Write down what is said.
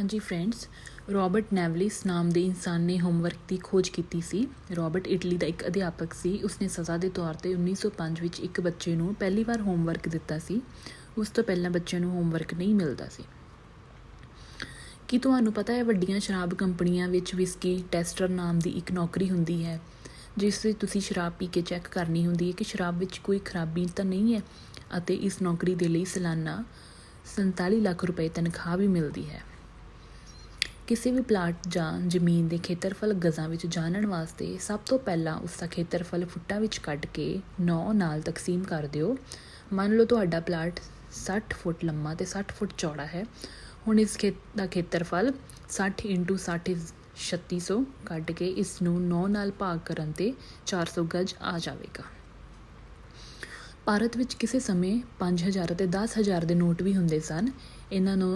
ਹਾਂਜੀ friends Robert ਨੈਵਲਿਸ ਨਾਮ ਦੇ ਇਨਸਾਨ ਨੇ ਹੋਮਵਰਕ ਦੀ ਖੋਜ ਕੀਤੀ ਸੀ। ਰੋਬਰਟ ਇਟਲੀ ਦਾ ਇੱਕ ਅਧਿਆਪਕ ਸੀ। ਉਸਨੇ ਸਜ਼ਾ ਦੇ ਤੌਰ ਤੇ 1905 ਵਿੱਚ ਇੱਕ ਬੱਚੇ ਨੂੰ ਪਹਿਲੀ ਵਾਰ ਹੋਮਵਰਕ ਦਿੱਤਾ ਸੀ। ਉਸ ਤੋਂ ਪਹਿਲਾਂ ਬੱਚਿਆਂ ਨੂੰ ਹੋਮਵਰਕ ਨਹੀਂ ਮਿਲਦਾ ਸੀ। ਕੀ ਤੁਹਾਨੂੰ ਪਤਾ ਹੈ, ਵੱਡੀਆਂ ਸ਼ਰਾਬ ਕੰਪਨੀਆਂ ਵਿੱਚ ਵਿਸਕੀ ਟੈਸਟਰ ਨਾਮ ਦੀ ਇੱਕ ਨੌਕਰੀ ਹੁੰਦੀ ਹੈ, ਜਿਸ ਵਿੱਚ ਤੁਸੀਂ ਸ਼ਰਾਬ ਪੀ ਕੇ ਚੈੱਕ ਕਰਨੀ ਹੁੰਦੀ ਹੈ ਕਿ ਸ਼ਰਾਬ ਵਿੱਚ ਕੋਈ ਖਰਾਬੀ ਤਾਂ ਨਹੀਂ ਹੈ ਅਤੇ ਇਸ ਨੌਕਰੀ ਦੇ ਲਈ ਸਾਲਾਨਾ 47 ਲੱਖ ਰੁਪਏ ਤਨਖਾਹ ਵੀ ਮਿਲਦੀ ਹੈ। ਕਿਸੇ ਵੀ ਪਲਾਟ ਜਾਂ ਜ਼ਮੀਨ ਦੇ ਖੇਤਰਫਲ ਗਜ਼ਾਂ ਵਿੱਚ ਜਾਣਨ ਵਾਸਤੇ ਸਭ ਤੋਂ ਪਹਿਲਾਂ ਉਸ ਦਾ ਖੇਤਰਫਲ ਫੁੱਟਾਂ ਵਿੱਚ ਕੱਢ ਕੇ 9 ਨਾਲ ਤਕਸੀਮ ਕਰ ਦਿਓ। ਮੰਨ ਲਓ ਤੁਹਾਡਾ ਪਲਾਟ 60 ਫੁੱਟ ਲੰਮਾ ਤੇ 60 ਫੁੱਟ ਚੌੜਾ ਹੈ। ਹੁਣ ਇਸ ਖੇਤ ਦਾ ਖੇਤਰਫਲ 60 60 3600 ਕੱਢ ਕੇ ਇਸ ਨੂੰ 9 ਨਾਲ ਭਾਗ ਕਰਨ ਤੇ 400 ਗਜ ਆ ਜਾਵੇਗਾ। ਭਾਰਤ ਵਿੱਚ ਕਿਸੇ ਸਮੇਂ 5000 ਅਤੇ 10000 ਦੇ ਨੋਟ ਵੀ ਹੁੰਦੇ ਸਨ। ਇਹਨਾਂ ਨੂੰ